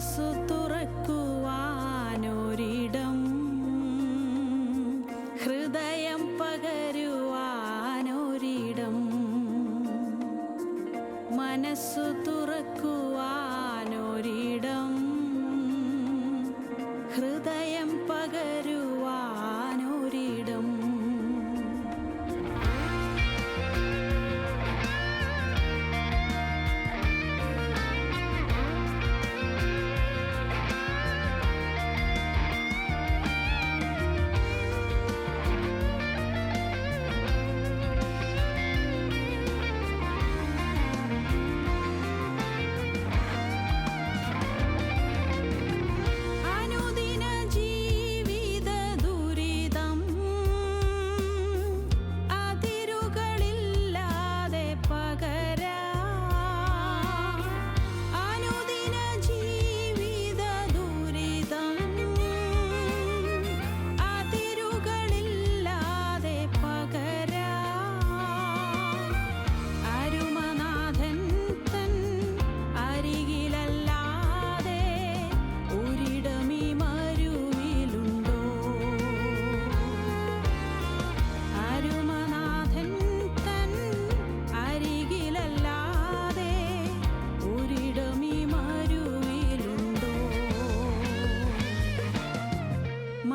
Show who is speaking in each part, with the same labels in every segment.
Speaker 1: മനസ്സു തുറക്കുവാനൊരിടം. ഹൃദയം പകരുവാനൊരിടം. മനസ്സു തുറക്കുവാനൊരിടം. ഹൃദയം പകരു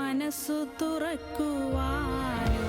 Speaker 1: മനസ്സു തുറക്കുവാനോ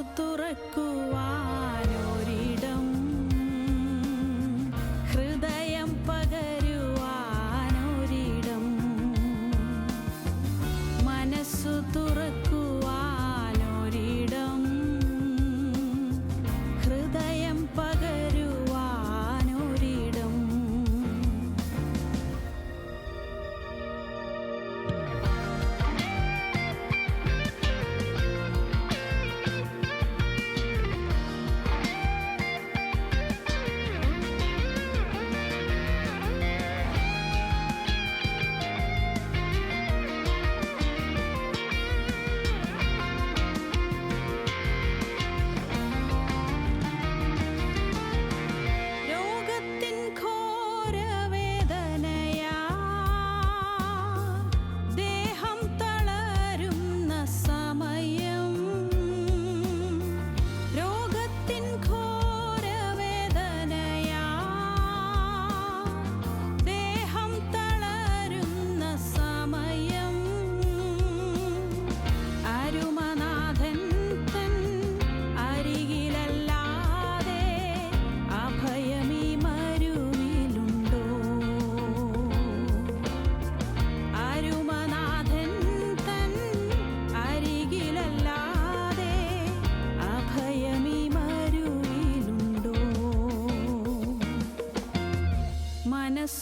Speaker 1: തുറക്കുവാനൊരിടം. ഹൃദയം പകരുവാനൊരിടം. മനസ്സു തുറക്കു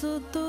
Speaker 1: todo.